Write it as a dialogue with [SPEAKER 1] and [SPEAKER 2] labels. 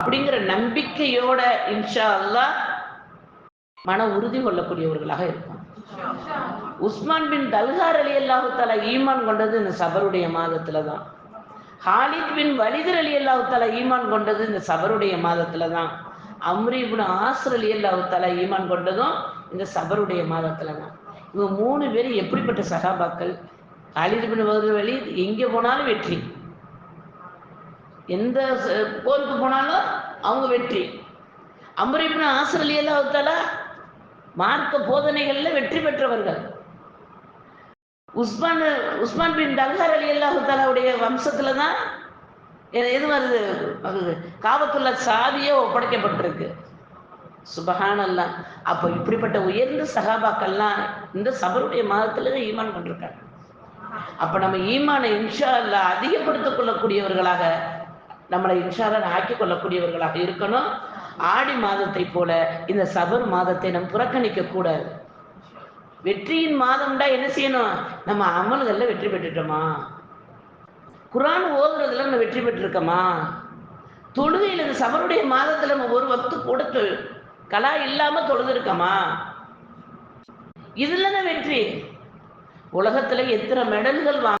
[SPEAKER 1] அப்படிங்கிற நம்பிக்கையோட இன்ஷா அல்லா மன உறுதி கொள்ளக்கூடியவர்களாக இருக்கும் உஸ்மான் பின் தல்கார் அலி அல்லாஹு தாலா ஈமான் கொண்டது இந்த சபருடைய மாதத்துல தான். ஹாலித் பின் வலிதர் அலி அல்லாஹு தாலா ஈமான் கொண்டது இந்த சபருடைய மாதத்துல தான். அம்ரி ஆசர் அலி அல்லாஹு தாலா ஈமான் கொண்டதும் இந்த சபருடைய மாதத்துல தான். இவங்க மூணு பேர் எப்படிப்பட்ட சகாபாக்கள் ஹாலித் பின் வலித் எங்கே போனாலும் வெற்றி. எந்த போருக்கு போனாலும் அவங்க வெற்றி. அம்பரிபின் ஆசர் அலி மார்க்க போதனைகளில் வெற்றி பெற்றவர்கள். உஸ்மான் உஸ்மான் பின் டங்கார் அலி அல்லாஹாலாவுடைய வம்சத்துல தான் எது வருது? அது காபத்துள்ள சாவியே ஒப்படைக்கப்பட்டிருக்கு. சுபஹான் அல்லாஹ் அப்போ இப்படிப்பட்ட உயர்ந்த சகாபாக்கள்லாம் இந்த சபருடைய மாதத்துல தான் ஈமான் கொண்டிருக்காங்க. அப்ப நம்ம ஈமானை இன்ஷா அல்லா அதிகப்படுத்திக் கொள்ளக்கூடியவர்களாக நம்மளை இன்ஷா ஆக்கி கொள்ளக்கூடியவர்களாக இருக்கணும். ஆடி மாதத்தை போல இந்த சபர் மாதத்தை நம் புறக்கணிக்க கூடாது. வெற்றியின் மாதம்டா என்ன செய்யணும்? நம்ம அமல்கள்ல வெற்றி பெற்றுட்டோமா? குரான் ஓதுறதுல நம்ம வெற்றி பெற்றிருக்கோமா? தொழுகையில் இந்த சபருடைய மாதத்துல நம்ம ஒரு வத்து கூட கலா இல்லாம தொழுதுருக்கோமா? இதுல வெற்றி? உலகத்துல எத்தனை மெடல்கள் வாங்க